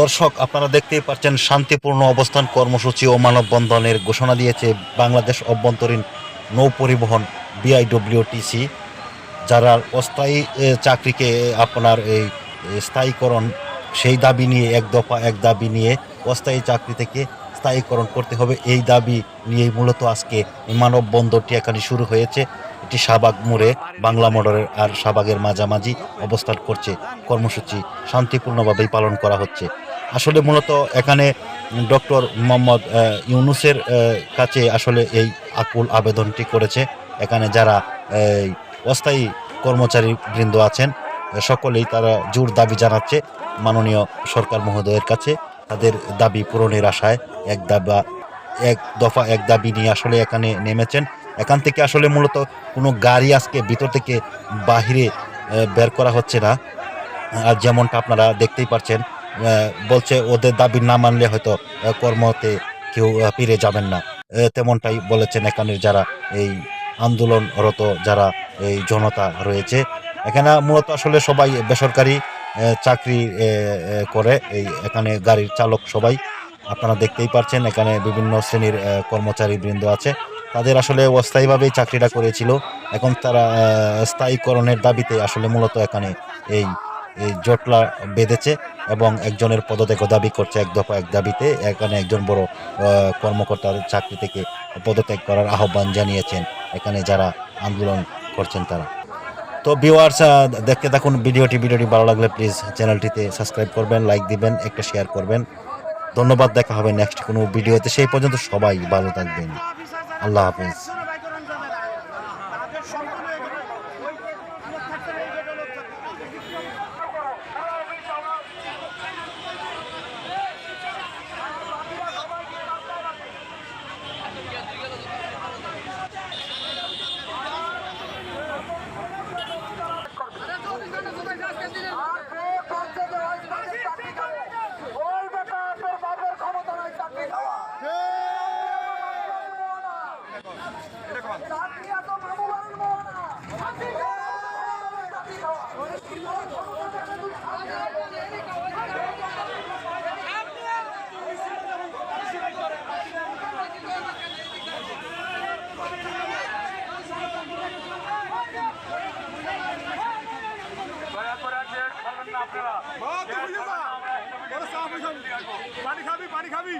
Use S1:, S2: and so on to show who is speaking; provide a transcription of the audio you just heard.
S1: দর্শক, আপনারা দেখতেই পাচ্ছেন শান্তিপূর্ণ অবস্থান কর্মসূচি ও মানববন্ধনের ঘোষণা দিয়েছে বাংলাদেশ অভ্যন্তরীণ নৌ পরিবহন বিআইডব্লিউটিসি যারা অস্থায়ী চাকরিকে আপনার এই স্থায়ীকরণ, সেই দাবি নিয়ে, এক দফা এক দাবি নিয়ে অস্থায়ী চাকরি থেকে স্থায়ীকরণ করতে হবে। এই দাবি নিয়েই মূলত আজকে মানববন্ধনটি এখানে শুরু হয়েছে। এটি শাহবাগ মোড়ে বাংলা মোটরের আর শাহবাগের মাঝামাঝি অবস্থান করছে। কর্মসূচি শান্তিপূর্ণভাবেই পালন করা হচ্ছে। আসলে মূলত এখানে ডক্টর মোহাম্মদ ইউনুসের কাছে আসলে এই আকুল আবেদনটি করেছে। এখানে যারা অস্থায়ী কর্মচারী বৃন্দ আছেন, সকলেই তারা জোর দাবি জানাচ্ছে। মাননীয় সরকার মহোদয়ের কাছে তাদের দাবি পূরণের আশায় এক দাবা, এক দফা এক দাবি নিয়ে আসলে এখানে নেমেছেন। এখান থেকে আসলে মূলত কোনো গাড়ি আজকে ভিতর থেকে বাহিরে বের করা হচ্ছে না। আর যেমনটা আপনারা দেখতেই পাচ্ছেন আহ, বলছে ওদের দাবি না মানলে হয়তো কর্মতে কেউ ফিরে যাবেন না। তেমনটাই বলেছেন এখানের যারা এই আন্দোলনরত যারা এই জনতা রয়েছে। এখানে মূলত আসলে সবাই বেসরকারি চাকরি করে এই এখানে গাড়ির চালক সবাই। আপনারা দেখতেই পারছেন এখানে বিভিন্ন শ্রেণির কর্মচারী বৃন্দ আছে। তাদের আসলে অস্থায়ীভাবেই চাকরিটা করেছিল। এখন তারা স্থায়ীকরণের দাবিতে আসলে মূলত এখানে এই এই জটলা বেঁধেছে এবং একজনের পদত্যাগ দাবি করছে এক দফা এক দাবিতে। এখানে একজন বড় কর্মকর্তার চাকরি থেকে পদত্যাগ করার আহ্বান জানিয়েছেন। এখানে যারা আন্দোলন করছেন তারা। তো ভিউয়ার্স দেখতে থাকুন ভিডিওটি। ভিডিওটি ভালো লাগলে প্লিজ চ্যানেলটিতে সাবস্ক্রাইব করবেন লাইক দিবেন, একটা শেয়ার করবেন। ধন্যবাদ, দেখা হবে নেক্সট কোনো ভিডিওতে। সেই পর্যন্ত সবাই ভালো থাকবেন। আল্লাহ হাফেজ।
S2: পানি খাবি পানি খাবি।